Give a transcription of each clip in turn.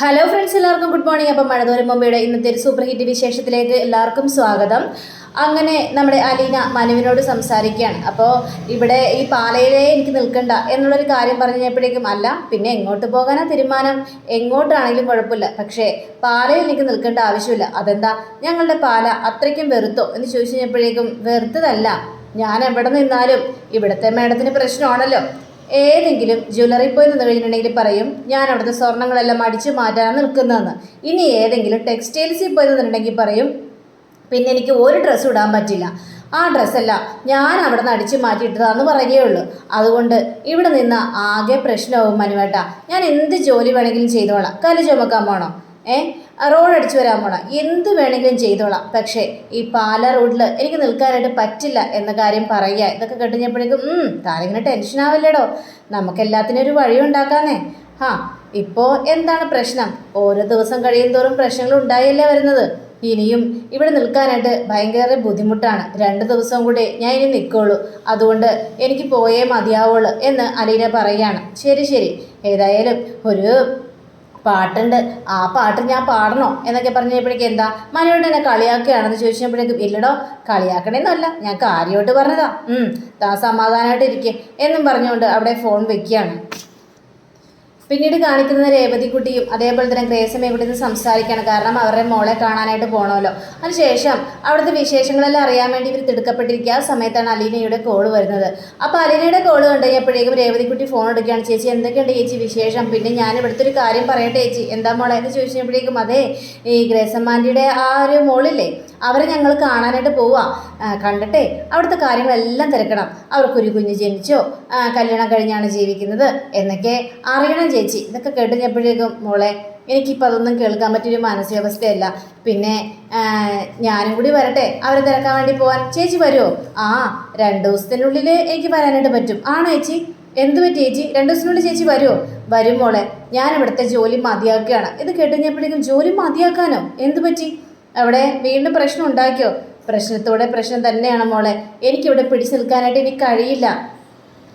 Hello friends എല്ലാവർക്കും good morning അപ്പം മഴതോരം മുംബൈയുടെ ഇന്നത്തെ ഒരു സൂപ്പർ ഹിറ്റ് വിശേഷത്തിലേക്ക് എല്ലാവർക്കും സ്വാഗതം. അങ്ങനെ നമ്മുടെ അലീന മനുവിനോട് സംസാരിക്കുകയാണ്. അപ്പോൾ ഇവിടെ ഈ പാലയിലേ എനിക്ക് നിൽക്കണ്ട എന്നുള്ളൊരു കാര്യം പറഞ്ഞപ്പോഴേക്കും അല്ല പിന്നെ എങ്ങോട്ട് പോകാനാ തീരുമാനം? എങ്ങോട്ടാണെങ്കിലും കുഴപ്പമില്ല. പക്ഷേ പാലയിൽ എനിക്ക് നിൽക്കേണ്ട ആവശ്യമില്ല. അതെന്താ? ഞങ്ങളുടെ പാല അത്രയ്ക്കും വെറുത്തോ എന്ന് ചോദിച്ചു കഴിഞ്ഞപ്പോഴേക്കും വെറുത്തതല്ല. ഞാൻ എവിടെ നിന്നാലും ഇവിടുത്തെ മേഡത്തിന് പ്രശ്നമാണല്ലോ. ഏതെങ്കിലും ജ്വല്ലറി പോയി നിന്ന് കഴിഞ്ഞിട്ടുണ്ടെങ്കിൽ പറയും ഞാൻ അവിടുത്തെ സ്വർണങ്ങളെല്ലാം അടിച്ചു മാറ്റാൻ നിൽക്കുന്നതെന്ന് ഇനി ഏതെങ്കിലും ടെക്സ്റ്റൈൽസിൽ പോയി നിന്നിട്ടുണ്ടെങ്കിൽ പറയും പിന്നെ എനിക്ക് ഒരു ഡ്രസ്സ് ഇടാൻ പറ്റില്ല. ആ ഡ്രസ്സല്ല ഞാൻ അവിടെ നിന്ന് അടിച്ചു മാറ്റിയിട്ടതാന്ന് പറയുകയേ ഉള്ളൂ. അതുകൊണ്ട് ഇവിടെ നിന്ന് ആകെ പ്രശ്നമാവും മനുവേട്ട. ഞാൻ എന്ത് ജോലി വേണമെങ്കിലും ചെയ്തോളാം. കല ചുമക്കാൻ ഏ റോഡ് അടിച്ചു വരാൻ പോണം. എന്ത് വേണമെങ്കിലും ചെയ്തോളാം. പക്ഷേ ഈ പാല റോഡിൽ എനിക്ക് നിൽക്കാനായിട്ട് പറ്റില്ല എന്ന കാര്യം പറയുക ഇതൊക്കെ കേട്ടുകഴിഞ്ഞപ്പോഴേക്കും താനിങ്ങനെ ടെൻഷൻ ആവല്ലേടോ. നമുക്ക് എല്ലാത്തിനും ഒരു വഴി ഉണ്ടാക്കാന്നേ. ഹാ ഇപ്പോൾ എന്താണ് പ്രശ്നം? ഓരോ ദിവസം കഴിയും തോറും പ്രശ്നങ്ങൾ ഉണ്ടായല്ലേ വരുന്നത്? ഇനിയും ഇവിടെ നിൽക്കാനായിട്ട് ഭയങ്കര ബുദ്ധിമുട്ടാണ്. രണ്ട് ദിവസം കൂടി ഞാൻ ഇനി നിൽക്കുള്ളൂ അതുകൊണ്ട് എനിക്ക് പോയേ മതിയാവുള്ളൂ എന്ന് അലീന പറയുകയാണ്. ശരി ശരി. ഏതായാലും ഒരു പാട്ടുണ്ട്. ആ പാട്ട് ഞാൻ പാടണോ? എന്നൊക്കെ പറഞ്ഞപ്പോഴേക്കും എന്താ? മനോട് എന്നെ കളിയാക്കുകയാണെന്ന് ചോദിച്ചപ്പോഴേക്കും ഇല്ലടോ കളിയാക്കണേന്നല്ല ഞാൻ കാര്യമായിട്ട് പറഞ്ഞതാ. താ സമാധാനമായിട്ട് ഇരിക്കേ എന്നും പറഞ്ഞുകൊണ്ട് അവിടെ ഫോൺ വെക്കുകയാണ്. പിന്നീട് കാണിക്കുന്നത് രേവതിക്കുട്ടിയും അതേപോലെ തന്നെ ഗ്രേസമ്മയും കൂടി നിന്ന് സംസാരിക്കുകയാണ്. കാരണം അവരുടെ മോളെ കാണാനായിട്ട് പോകണമല്ലോ അതിനുശേഷം അവിടുത്തെ വിശേഷങ്ങളെല്ലാം അറിയാൻ വേണ്ടി ഇവർ തിടുക്കപ്പെട്ടിരിക്കുക. ആ സമയത്താണ് അലീനയുടെ കോൾ വരുന്നത്. അപ്പോൾ അലീനയുടെ കോൾ കണ്ടു കഴിഞ്ഞപ്പോഴേക്കും രേവതിക്കുട്ടി ഫോൺ എടുക്കുകയാണ്. ചേച്ചി എന്തൊക്കെയുണ്ട് ചേച്ചി വിശേഷം? പിന്നെ ഞാൻ ഇവിടുത്തെ ഒരു കാര്യം പറയട്ടെ ചേച്ചി. എന്താ മോളെ? എന്ന് ചോദിച്ചപ്പോഴേക്കും അതെ ഈ ഗ്രേസമ്മാന്റെ ആ ഒരു മോളില്ലേ അവരെ ഞങ്ങൾ കാണാനായിട്ട് പോവുക കണ്ടിട്ടെ അവിടുത്തെ കാര്യങ്ങളെല്ലാം തിരക്കണം. അവർക്കൊരു കുഞ്ഞ് ജനിച്ചോ കല്യാണം കഴിഞ്ഞാണ് ജീവിക്കുന്നത് എന്നൊക്കെ അറിയണം ചേച്ചി. ഇതൊക്കെ കേട്ടുകഴിഞ്ഞപ്പോഴേക്കും മോളെ എനിക്കിപ്പോൾ അതൊന്നും കേൾക്കാൻ പറ്റിയൊരു മാനസികാവസ്ഥയല്ല. പിന്നെ ഞാനും കൂടി വരട്ടെ. അവരെ തിരക്കാൻ വേണ്ടി പോകാൻ ചേച്ചി വരുമോ ആ രണ്ട് ദിവസത്തിനുള്ളിൽ എനിക്ക് വരാനായിട്ട് പറ്റും. ആണോ ചേച്ചി? എന്ത് പറ്റി ചേച്ചി? രണ്ട് ദിവസത്തിനുള്ളിൽ ചേച്ചി വരുമോ വരും മോളെ. ഞാൻ ഇവിടുത്തെ ജോലി മതിയാക്കുകയാണ്. ഇത് കേട്ടുകഴിഞ്ഞപ്പോഴേക്കും ജോലി മതിയാക്കാനോ? എന്ത് പറ്റി? അവിടെ വീണ്ടും പ്രശ്നം ഉണ്ടാക്കിയോ? പ്രശ്നത്തോടെ പ്രശ്നം തന്നെയാണ് മോളെ. എനിക്കിവിടെ പിടിച്ചു നിൽക്കാനായിട്ട് എനിക്ക് കഴിയില്ല.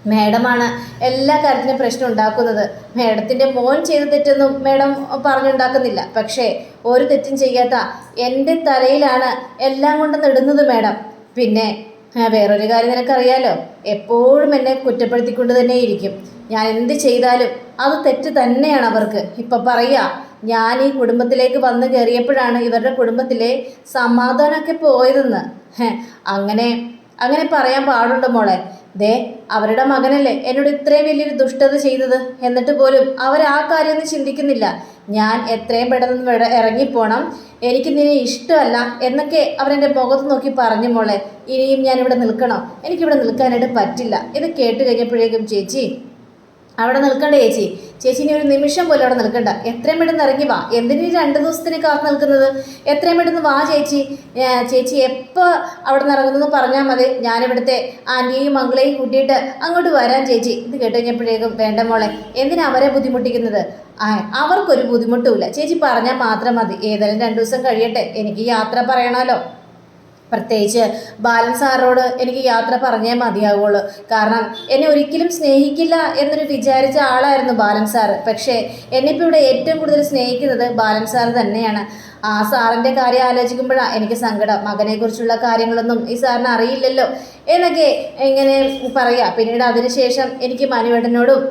മേഡമാണ് എല്ലാ കാര്യത്തിനും പ്രശ്നം ഉണ്ടാക്കുന്നത്. മേഡത്തിന്റെ മോൻ ചെയ്ത തെറ്റൊന്നും മേഡം പറഞ്ഞുണ്ടാക്കുന്നില്ല. പക്ഷേ ഒരു തെറ്റും ചെയ്യാത്ത എന്റെ തലയിലാണ് എല്ലാം കൊണ്ടും ഇടുന്നത് മേഡം. പിന്നെ വേറൊരു കാര്യം നിനക്കറിയാലോ? എപ്പോഴും എന്നെ കുറ്റപ്പെടുത്തിക്കൊണ്ട് തന്നെ ഇരിക്കും ഞാൻ എന്ത് ചെയ്താലും അത് തെറ്റ് തന്നെയാണ് അവർക്ക്. ഇപ്പം പറയാ ഞാൻ ഈ കുടുംബത്തിലേക്ക് വന്നു കയറിയപ്പോഴാണ് ഇവരുടെ കുടുംബത്തിലെ സമാധാനമൊക്കെ പോയതെന്ന്. അങ്ങനെ അങ്ങനെ പറയാൻ പാടുണ്ട് മോളെ. ദേ അവരുടെ മകനല്ലേ എന്നോട് ഇത്രയും വലിയൊരു ദുഷ്ടത ചെയ്തത്. എന്നിട്ട് പോലും അവർ ആ കാര്യമൊന്നും ചിന്തിക്കുന്നില്ല. ഞാൻ എത്രയും പെട്ടെന്ന് ഇറങ്ങിപ്പോണം. എനിക്ക് നിന്നെ ഇഷ്ടമല്ല എന്നൊക്കെ അവരെന്റെ മുഖത്ത് നോക്കി പറഞ്ഞു മോളെ. ഇനിയും ഞാനിവിടെ നിൽക്കണം? എനിക്കിവിടെ നിൽക്കാനായിട്ട് പറ്റില്ല. ഇത് കേട്ട് കഴിഞ്ഞപ്പോഴേക്കും ചേച്ചി അവിടെ നിൽക്കണ്ട ചേച്ചി. ചേച്ചി ഇനി ഒരു നിമിഷം പോലും അവിടെ നിൽക്കണ്ട. എത്രയും പെട്ടെന്ന് ഇറങ്ങി വാ. എന്തിനീ രണ്ട് ദിവസത്തിന് കാത്തു നിൽക്കുന്നത്? എത്രയും പെട്ടെന്ന് വാ ചേച്ചി. ചേച്ചി എപ്പോൾ അവിടെ നിന്ന് ഇറങ്ങുന്നു പറഞ്ഞാൽ മതി. ഞാനിവിടുത്തെ ആന്റിയെയും മംഗളെയും കൂട്ടിയിട്ട് അങ്ങോട്ട് വരാൻ ചേച്ചി. ഇത് കേട്ട് കഴിഞ്ഞപ്പോഴേക്കും വേണ്ട മോളെ എന്തിനാ അവരെ ബുദ്ധിമുട്ടിക്കുന്നത്? അവർക്കൊരു ബുദ്ധിമുട്ടുമില്ല ചേച്ചി പറഞ്ഞാൽ മാത്രം മതി. ഏതായാലും രണ്ട് ദിവസം കഴിയട്ടെ. എനിക്ക് യാത്ര പറയണമല്ലോ. പ്രത്യേകിച്ച് ബാലൻ സാറിനോട് എനിക്ക് യാത്ര പറഞ്ഞേ മതിയാവുള്ളൂ. കാരണം എന്നെ ഒരിക്കലും സ്നേഹിക്കില്ല എന്നൊരു വിചാരിച്ച ആളായിരുന്നു ബാലൻ സാറ് പക്ഷേ എന്നിപ്പോൾ ഇവിടെ ഏറ്റവും കൂടുതൽ സ്നേഹിക്കുന്നത് ബാലൻ സാറ് തന്നെയാണ്. ആ സാറിന്റെ കാര്യം ആലോചിക്കുമ്പോഴാണ് എനിക്ക് സങ്കടം. മകനെക്കുറിച്ചുള്ള കാര്യങ്ങളൊന്നും ഈ സാറിന് അറിയില്ലല്ലോ എന്നൊക്കെ എങ്ങനെ പറയാം. പിന്നീട് അതിനുശേഷം എനിക്ക് മനുവേട്ടനോടും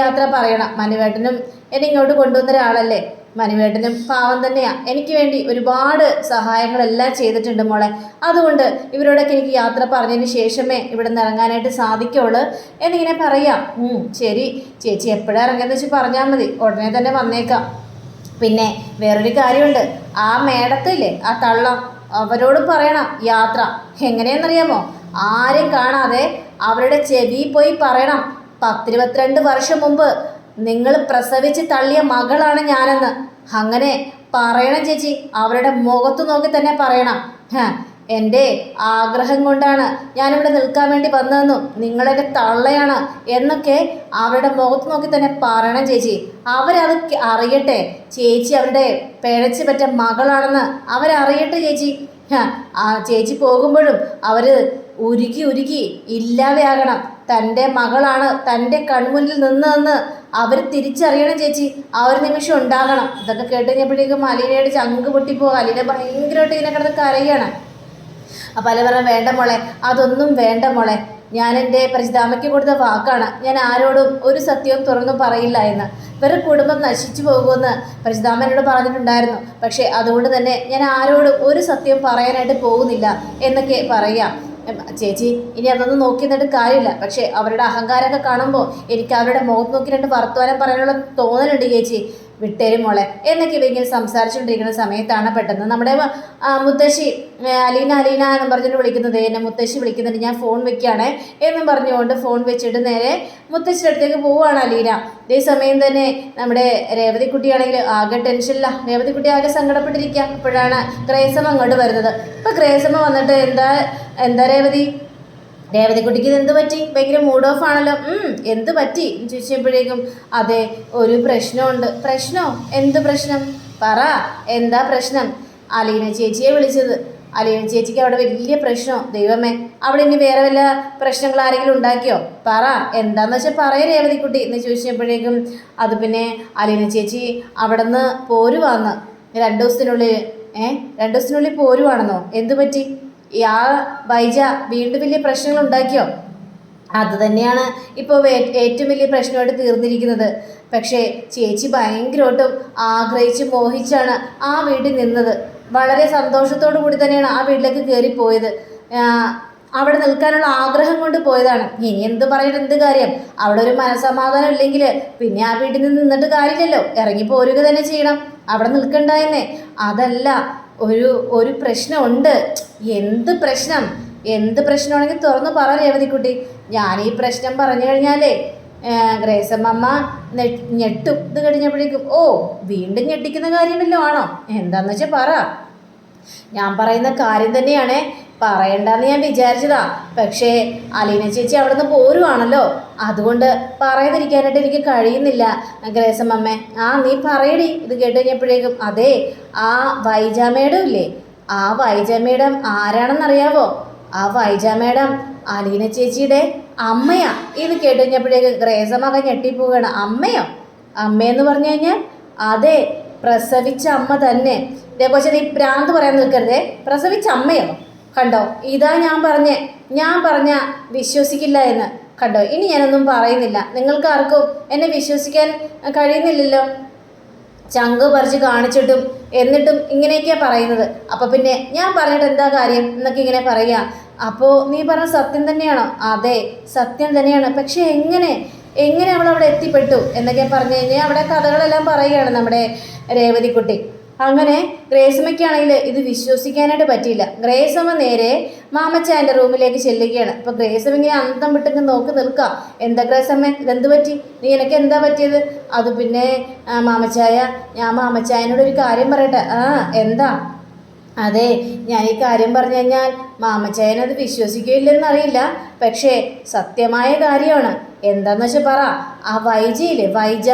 യാത്ര പറയണം. മനുവേട്ടനും എന്നെ ഇങ്ങോട്ട് കൊണ്ടുവന്ന ഒരാളല്ലേ? മനുവേട്ടനും പാവം തന്നെയാണ് എനിക്ക് വേണ്ടി ഒരുപാട് സഹായങ്ങളെല്ലാം ചെയ്തിട്ടുണ്ട് മോളെ. അതുകൊണ്ട് ഇവരോടൊക്കെ എനിക്ക് യാത്ര പറഞ്ഞതിന് ശേഷമേ ഇവിടെ നിന്ന് ഇറങ്ങാനായിട്ട് സാധിക്കുള്ളൂ. എന്നിങ്ങനെ പറയാം. ശരി. ചേച്ചി എപ്പോഴാണ് ഇറങ്ങിയെന്ന് വെച്ച് പറഞ്ഞാൽ മതി. ഉടനെ തന്നെ വന്നേക്കാം. പിന്നെ വേറൊരു കാര്യമുണ്ട്. ആ മേടത്തില്ലേ ആ തള്ളം അവരോട് പറയണം യാത്ര. എങ്ങനെയെന്നറിയാമോ ആരും കാണാതെ അവരുടെ ചെവി പോയി പറയണം. പത്തിരുപത്തിരണ്ട് വർഷം മുമ്പ് നിങ്ങൾ പ്രസവിച്ച് തള്ളിയ മകളാണ് ഞാനെന്ന്. അങ്ങനെ പറയണം ചേച്ചി. അവരുടെ മുഖത്ത് നോക്കി തന്നെ പറയണം. എന്റെ ആഗ്രഹം കൊണ്ടാണ് ഞാനിവിടെ നിൽക്കാൻ വേണ്ടി വന്നതെന്നും നിങ്ങളെന്റെ തള്ളയാണ് എന്നൊക്കെ അവരുടെ മുഖത്ത് നോക്കി തന്നെ പറയണം ചേച്ചി. അവരത് അറിയട്ടെ. ചേച്ചി അവരുടെ പിഴച്ചു പറ്റ മകളാണെന്ന് അവരറിയട്ടെ ചേച്ചി. ആ ചേച്ചി പോകുമ്പോഴും അവർ ഉരുകി ഉരുകി ഇല്ലാതെയാകണം. തന്റെ മകളാണ് തന്റെ കൺമുന്നിൽ നിന്നതെന്ന് അവർ തിരിച്ചറിയണം ചേച്ചി. ആ ഒരു നിമിഷം ഉണ്ടാകണം. ഇതൊക്കെ കേട്ട് കഴിഞ്ഞപ്പോഴേക്കും അലീനയുടെ ചങ്ക് പൊട്ടിപ്പോകും അലീന ഭയങ്കരമായിട്ട് ഇതിനെ കിടന്ന് കരയാണ്. അപ്പം അല്ല പറഞ്ഞ വേണ്ട മോളെ അതൊന്നും വേണ്ട മോളെ. ഞാൻ എന്റെ പരിചിതാമയ്ക്ക് കൊടുത്ത വാക്കാണ്. ഞാൻ ആരോടും ഒരു സത്യവും തുറന്നു പറയില്ല എന്ന്. ഇവരുടെ കുടുംബം നശിച്ചു പോകുമെന്ന് പരിചിതാമനോട് പറഞ്ഞിട്ടുണ്ടായിരുന്നു. പക്ഷേ അതുകൊണ്ട് തന്നെ ഞാൻ ആരോടും ഒരു സത്യം പറയാനായിട്ട് പോകുന്നില്ല എന്നൊക്കെ പറയാം. ചേച്ചി ഇനി അതൊന്നും നോക്കി നിന്നിട്ട് കാര്യമില്ല. പക്ഷേ അവരുടെ അഹങ്കാരമൊക്കെ കാണുമ്പോൾ എനിക്ക് അവരുടെ മുഖത്ത് നോക്കി രണ്ട് വർത്തമാനം പറയാനുള്ള തോന്നലുണ്ട് ചേച്ചി. വിട്ടേരും മോളെ. എന്നൊക്കെ ഇവ ഇങ്ങനെ സംസാരിച്ചുകൊണ്ടിരിക്കുന്ന സമയത്താണ് പെട്ടെന്ന് നമ്മുടെ മുത്തശ്ശി അലീന അലീന എന്ന് പറഞ്ഞിട്ട് വിളിക്കുന്നത്. എന്നെ മുത്തശ്ശി വിളിക്കുന്നുണ്ട്. ഞാൻ ഫോൺ വെക്കുകയാണേ എന്നും പറഞ്ഞുകൊണ്ട് ഫോൺ വെച്ചിട്ട് നേരെ മുത്തശ്ശിയുടെ അടുത്തേക്ക് പോവുകയാണ് അലീന. ഇതേ സമയം തന്നെ നമ്മുടെ രേവതി കുട്ടിയാണെങ്കിൽ ആകെ ടെൻഷനില്ല രേവതി കുട്ടി ആകെ സങ്കടപ്പെട്ടിരിക്കുക. അപ്പോഴാണ് ഗ്രേസമ്മ അങ്ങോട്ട് വരുന്നത്. അപ്പോൾ ഗ്രേസമ്മ വന്നിട്ട് എന്താ എന്താ രേവതി? രേവതിക്കുട്ടിക്ക് ഇത് എന്ത് പറ്റി? ഭയങ്കര മൂഡ് ഓഫ് ആണല്ലോ. എന്ത് പറ്റി? എന്ന് ചോദിച്ചപ്പോഴേക്കും അതെ ഒരു പ്രശ്നമുണ്ട്. പ്രശ്നോ? എന്ത് പ്രശ്നം? പറ എന്താ പ്രശ്നം? അലീന ചേച്ചിയെ വിളിച്ചത്. അലീന ചേച്ചിക്ക് അവിടെ വലിയ പ്രശ്നമോ ദൈവമേ അവിടെ ഇനി വേറെ വല്ല പ്രശ്നങ്ങൾ ആരെങ്കിലും ഉണ്ടാക്കിയോ? പറ എന്താന്ന് വെച്ചാൽ പറയ രേവതിക്കുട്ടി എന്ന് ചോദിച്ചപ്പോഴേക്കും അത് പിന്നെ അലീന ചേച്ചി അവിടെ നിന്ന് പോരുവാന്ന്. രണ്ട് ദിവസത്തിനുള്ളിൽ ഏഹ് രണ്ട് ദിവസത്തിനുള്ളിൽ പോരുവാണെന്നോ? എന്ത് പറ്റി? ആ വൈജ വീണ്ടും വലിയ പ്രശ്നങ്ങൾ ഉണ്ടാക്കിയോ? അത് തന്നെയാണ് ഇപ്പോൾ ഏറ്റവും വലിയ പ്രശ്നമായിട്ട് തീർന്നിരിക്കുന്നത്. പക്ഷേ ചേച്ചി ഭയങ്കരമായിട്ടും ആഗ്രഹിച്ച് മോഹിച്ചാണ് ആ വീട്ടിൽ നിന്നത്. വളരെ സന്തോഷത്തോടു കൂടി തന്നെയാണ് ആ വീട്ടിലേക്ക് കയറിപ്പോയത് അവിടെ നിൽക്കാനുള്ള ആഗ്രഹം കൊണ്ട് പോയതാണ്. ഇനി എന്ത് പറയുന്നത് എന്ത് കാര്യം? അവിടെ ഒരു മനസമാധാനം ഇല്ലെങ്കിൽ പിന്നെ ആ വീട്ടിൽ നിന്ന് നിന്നിട്ട് കാര്യമില്ലല്ലോ. ഇറങ്ങി പോരുക തന്നെ ചെയ്യണം. അവിടെ നിൽക്കണ്ടായെന്നേ അതല്ല ഒരു ഒരു പ്രശ്നമുണ്ട്. എന്ത് പ്രശ്നം? എന്ത് പ്രശ്നമാണെങ്കിൽ തുറന്ന് പറ രേവതിക്കുട്ടി. ഞാൻ ഈ പ്രശ്നം പറഞ്ഞു കഴിഞ്ഞാലേ ഗ്രേസമ്മ ഞെട്ടും. ഇത് കഴിഞ്ഞപ്പോഴേക്കും ഓ വീണ്ടും ഞെട്ടിക്കുന്ന കാര്യമില്ല ആണോ? എന്താന്ന് വെച്ചാൽ പറ. ഞാൻ പറയുന്ന കാര്യം തന്നെയാണേ. പറയണ്ടെന്ന് ഞാൻ വിചാരിച്ചതാ. പക്ഷേ അലീന ചേച്ചി അവിടെ നിന്ന് പോരുവാണല്ലോ. അതുകൊണ്ട് പറയാതിരിക്കാനായിട്ട് എനിക്ക് കഴിയുന്നില്ല. ഗ്രേസമ്മേ ആ നീ പറയടി. ഇത് കേട്ട് കഴിഞ്ഞപ്പോഴേക്കും അതെ ആ വൈജ മേഡം ഇല്ലേ? ആ വൈജ മേഡം ആരാണെന്നറിയാവോ? ആ വൈജ മേഡം അലീന ചേച്ചിയുടെ അമ്മയാ. ഇത് കേട്ട് കഴിഞ്ഞപ്പോഴേക്കും ഗ്രേസമ്മ ഞെട്ടിപ്പോവുകയാണ്. അമ്മയോ? അമ്മയെന്ന് പറഞ്ഞു കഴിഞ്ഞാൽ അതെ പ്രസവിച്ച അമ്മ തന്നെ. ഇതേപോലെ ഈ പ്രാന്ത് പറയാൻ നിൽക്കരുതേ. പ്രസവിച്ച അമ്മയോ? കണ്ടോ? ഇതാ ഞാൻ പറഞ്ഞേ. ഞാൻ പറഞ്ഞ വിശ്വസിക്കില്ല എന്ന്. കണ്ടോ? ഇനി ഞാനൊന്നും പറയുന്നില്ല. നിങ്ങൾക്ക് ആർക്കും എന്നെ വിശ്വസിക്കാൻ കഴിയുന്നില്ലല്ലോ? ചങ്ക് പറിച്ച് കാണിച്ചിട്ടും എന്നിട്ടും ഇങ്ങനെയൊക്കെയാ പറയുന്നത്. അപ്പോൾ പിന്നെ ഞാൻ പറഞ്ഞിട്ട് എന്താ കാര്യം എന്നൊക്കെ ഇങ്ങനെ പറയുക അപ്പോൾ നീ പറഞ്ഞ സത്യം തന്നെയാണോ? അതെ സത്യം തന്നെയാണ്. പക്ഷെ എങ്ങനെ? എങ്ങനെ അവൾ അവിടെ എത്തിപ്പെട്ടു എന്നൊക്കെ പറഞ്ഞു കഴിഞ്ഞാൽ അവിടെ കഥകളെല്ലാം പറയുകയാണ് നമ്മുടെ രേവതിക്കുട്ടി. അങ്ങനെ ഗ്രേസമ്മയ്ക്കാണെങ്കിൽ ഇത് വിശ്വസിക്കാനായിട്ട് പറ്റിയില്ല. ഗ്രേസമ്മ നേരെ മാമച്ചായന്റെ റൂമിലേക്ക് ചെല്ലുകയാണ്. അപ്പോൾ ഗ്രേസമ്മ ഇങ്ങനെ അന്തം വിട്ടിങ്ങ് നോക്കി നിൽക്കാം. എന്താ ഗ്രേസമ്മ? ഇതെന്ത് പറ്റി? നീ എനിക്ക് എന്താ പറ്റിയത്? അത് പിന്നെ മാമച്ചായ ഞാൻ മാമച്ചായനോട് ഒരു കാര്യം പറയട്ടെ. ആ എന്താ? അതെ ഞാൻ ഈ കാര്യം പറഞ്ഞു കഴിഞ്ഞാൽ മാമച്ചായൻ അത് വിശ്വസിക്കില്ലെന്നറിയില്ല പക്ഷേ സത്യമായ കാര്യമാണ്. എന്താന്ന് വെച്ചാൽ പറ. ആ വൈജയില്ലേ? വൈജ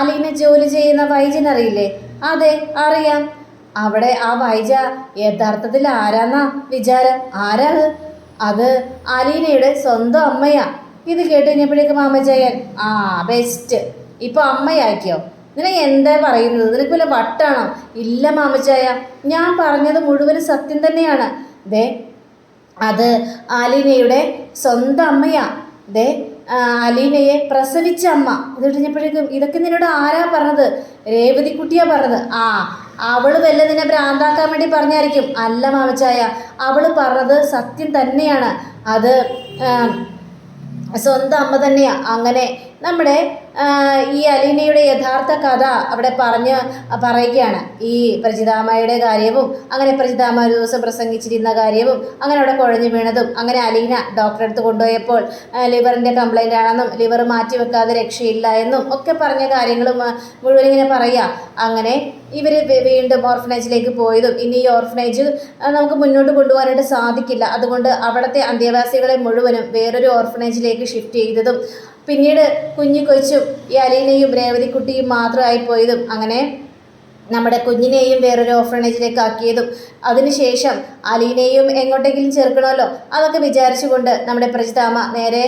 അലീന ജോലി ചെയ്യുന്ന വൈജനറിയില്ലേ? അതെ അറിയാം. അവിടെ ആ വൈജ യഥാർത്ഥത്തിൽ ആരാന്നാ വിചാരം? ആരാത് അത്? അലീനയുടെ സ്വന്തം അമ്മയാ. ഇത് കേട്ട് കഴിഞ്ഞപ്പോഴേക്കും മാമച്ചായൻ ആ ബെസ്റ്റ് ഇപ്പൊ അമ്മയാക്കിയോ? നിനക്ക് എന്താ പറയുന്നത്? നിനക്ക് വല്ല വട്ടാണോ? ഇല്ല മാമച്ചായ ഞാൻ പറഞ്ഞത് മുഴുവനും സത്യം തന്നെയാണ്. ദേ അത് ആലിനയുടെ സ്വന്തം അമ്മയാ. ദേ അലീനയെ പ്രസവിച്ച അമ്മ. ഇത് കഴിഞ്ഞപ്പോഴേക്കും ഇതൊക്കെ നിന്നോട് ആരാ പറഞ്ഞത്? രേവതിക്കുട്ടിയാ പറഞ്ഞത്. ആ അവൾ വല്ല നിന്നെ ഭ്രാന്താക്കാൻ വേണ്ടി പറഞ്ഞായിരിക്കും. അല്ല മാമച്ചായ അവൾ പറഞ്ഞത് സത്യം തന്നെയാണ്. അത് സ്വന്തം അമ്മ തന്നെയാ. അങ്ങനെ നമ്മുടെ ഈ അലീനയുടെ യഥാർത്ഥ കഥ അവിടെ പറഞ്ഞ് പറയുകയാണ്. ഈ പ്രജിതാമ്മയുടെ കാര്യവും അങ്ങനെ പ്രജിതാമ്മ ഒരു ദിവസം പ്രസംഗിച്ചിരുന്ന കാര്യവും അങ്ങനെ അവിടെ കുഴഞ്ഞു വീണതും അങ്ങനെ അലീന ഡോക്ടറെ അടുത്ത് കൊണ്ടുപോയപ്പോൾ ലിവറിന്റെ കംപ്ലൈന്റ് ആണെന്നും ലിവർ മാറ്റി വെക്കാതെ രക്ഷയില്ല എന്നും ഒക്കെ പറഞ്ഞ കാര്യങ്ങളും മുഴുവൻ ഇങ്ങനെ പറയുക. അങ്ങനെ ഇവർ വീണ്ടും ഓർഫനേജിലേക്ക് പോയതും ഇനി ഈ ഓർഫനേജ് നമുക്ക് മുന്നോട്ട് കൊണ്ടുപോകാനായിട്ട് സാധിക്കില്ല. അതുകൊണ്ട് അവിടുത്തെ അന്തേവാസികളെ മുഴുവനും വേറൊരു ഓർഫനേജിലേക്ക് ഷിഫ്റ്റ് ചെയ്തതും പിന്നീട് കുഞ്ഞു കൊച്ചും ഈ അലീനയും രേവതിക്കുട്ടിയും മാത്രമായി പോയതും അങ്ങനെ നമ്മുടെ കുഞ്ഞിനെയും വേറൊരു ഓർഫണേജിലേക്ക് ആക്കിയതും അതിനുശേഷം അലീനെയും എങ്ങോട്ടെങ്കിലും ചേർക്കണമല്ലോ? അതൊക്കെ വിചാരിച്ചുകൊണ്ട് നമ്മുടെ പ്രജിതാമ നേരെ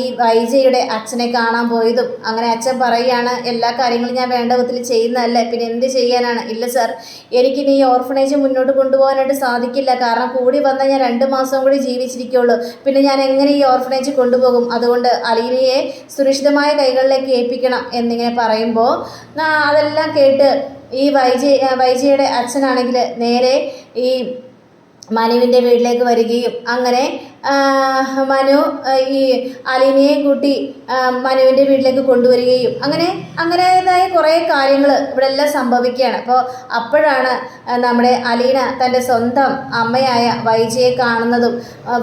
ഈ വൈജയുടെ അച്ഛനെ കാണാൻ പോയതും. അങ്ങനെ അച്ഛൻ പറയുകയാണ് എല്ലാ കാര്യങ്ങളും ഞാൻ വേണ്ട വിധത്തിൽ ചെയ്യുന്നതല്ലേ. പിന്നെ എന്ത് ചെയ്യാനാണ്? ഇല്ല സാർ എനിക്കിനി ഈ ഓർഫണേജ് മുന്നോട്ട് കൊണ്ടുപോകാനായിട്ട് സാധിക്കില്ല. കാരണം കൂടി വന്നാൽ ഞാൻ രണ്ട് മാസം കൂടി ജീവിച്ചിരിക്കുകയുള്ളൂ പിന്നെ ഞാൻ എങ്ങനെ ഈ ഓർഫണേജ് കൊണ്ടുപോകും? അതുകൊണ്ട് അലീനയെ സുരക്ഷിതമായ കൈകളിലേക്ക് ഏൽപ്പിക്കണം എന്നിങ്ങനെ പറയുമ്പോൾ അതെല്ലാം കേട്ട് ഈ വൈജി വൈജിയുടെ അച്ഛനാണെങ്കിൽ നേരെ ഈ മനുവിന്റെ വീട്ടിലേക്ക് വരികയും അങ്ങനെ മനു ഈ അലീനയെ കൂട്ടി മനുവിന്റെ വീട്ടിലേക്ക് കൊണ്ടുവരികയും അങ്ങനെ അങ്ങനെതായ കുറേ കാര്യങ്ങൾ ഇവിടെ എല്ലാം സംഭവിക്കുകയാണ്. അപ്പോൾ അപ്പോഴാണ് നമ്മുടെ അലീന തന്റെ സ്വന്തം അമ്മയായ വൈജയെ കാണുന്നതും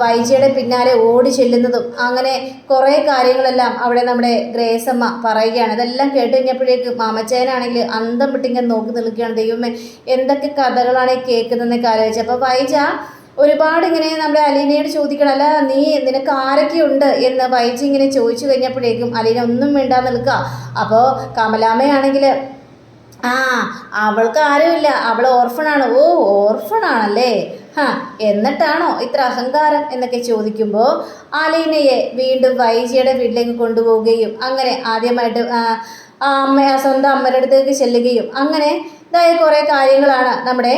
വൈജയുടെ പിന്നാലെ ഓടി ചെല്ലുന്നതും അങ്ങനെ കുറേ കാര്യങ്ങളെല്ലാം അവിടെ നമ്മുടെ ഗ്രേസമ്മ പറയുകയാണ്. ഇതെല്ലാം കേട്ട് കഴിഞ്ഞപ്പോഴേക്ക് മാമച്ചേനാണെങ്കിൽ അന്തം വിട്ടിങ്ങനെ നോക്കി നിൽക്കുകയാണ്. ദൈവമേ എന്തൊക്കെ കഥകളാണ് കേൾക്കുന്നതെന്നൊക്കെ ആലോചിച്ചത് അപ്പോൾ വൈജ ഒരുപാട് ഇങ്ങനെ നമ്മുടെ അലീനയോട് ചോദിക്കണം അല്ല നീ നിനക്ക് ആരൊക്കെയുണ്ട്? എന്ന് വൈജി ഇങ്ങനെ ചോദിച്ചു കഴിഞ്ഞപ്പോഴേക്കും അലീന ഒന്നും വേണ്ടാന്ന് നിൽക്കുക അപ്പോൾ കമലാമ്മയാണെങ്കിൽ ആ അവൾക്ക് ആരുമില്ല അവൾ ഓർഫണാണ്. ഓ ഓർഫണാണല്ലേ? ഹാ എന്നിട്ടാണോ ഇത്ര അഹങ്കാരം എന്നൊക്കെ ചോദിക്കുമ്പോൾ അലീനയെ വീണ്ടും വൈജിയുടെ വീട്ടിലേക്ക് കൊണ്ടുപോവുകയും അങ്ങനെ ആദ്യമായിട്ട് അമ്മ സ്വന്തം അമ്മയുടെ അടുത്തേക്ക് ചെല്ലുകയും അങ്ങനെ ഇതായ കുറേ കാര്യങ്ങളാണ് നമ്മുടെ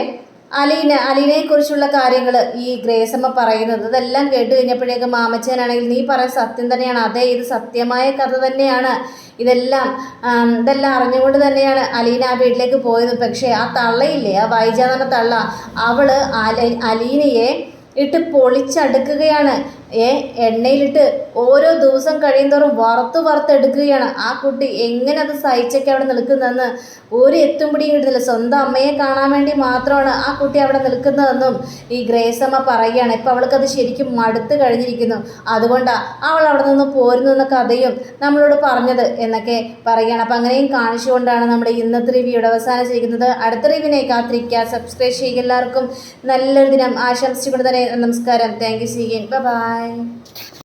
അലീന അലീനയെ കുറിച്ചുള്ള കാര്യങ്ങൾ ഈ ഗ്രേസമ്മ പറയുന്നത് ഇതെല്ലാം കേട്ട് കഴിഞ്ഞപ്പോഴേക്ക് മാമച്ചനാണെങ്കിൽ നീ പറയാൻ സത്യം തന്നെയാണ് അതെ ഇത് സത്യമായ കഥ തന്നെയാണ്. ഇതെല്ലാം ഇതെല്ലാം അറിഞ്ഞുകൊണ്ട് തന്നെയാണ് അലീന ആ വീട്ടിലേക്ക് പോയത്. പക്ഷേ ആ തള്ളയില്ലേ ആ വൈജ എന്ന് പറഞ്ഞ തള്ള അവൾ അലീനയെ ഇട്ട് പൊളിച്ചടുക്കുകയാണ്. ഏ എണ്ണയിലിട്ട് ഓരോ ദിവസം കഴിയുന്തോറും വറുത്ത് വറുത്തെടുക്കുകയാണ് ആ കുട്ടി എങ്ങനെ അത് സഹിച്ചൊക്കെ അവിടെ നിൽക്കുന്നതെന്ന് ഒരു എത്തും പിടിയും കിട്ടുന്നില്ല. സ്വന്തം അമ്മയെ കാണാൻ വേണ്ടി മാത്രമാണ് ആ കുട്ടി അവിടെ നിൽക്കുന്നതെന്നും ഈ ഗ്രേസമ്മ പറയുകയാണ്. ഇപ്പം അവൾക്കത് ശരിക്കും മടുത്ത് കഴിഞ്ഞിരിക്കുന്നു. അതുകൊണ്ടാണ് അവൾ അവിടെ നിന്ന് പോരുന്നു എന്ന കഥയും നമ്മളോട് പറഞ്ഞത് എന്നൊക്കെ പറയുകയാണ്. അപ്പം അങ്ങനെയും കാണിച്ചുകൊണ്ടാണ് നമ്മുടെ ഇന്നത്തെ റിവ്യൂ ഇവിടെ അവസാനിച്ചിരിക്കുന്നത്. അടുത്ത റിവ്യൂവിനെ കാത്തിരിക്കുക. സബ്സ്ക്രൈബ് ചെയ്യുക എല്ലാവർക്കും നല്ലൊരു ദിനം. ആശംസിച്ചുകൊണ്ട് തന്നെ നമസ്കാരം. താങ്ക് യു സീഗൻ ബൈ 음.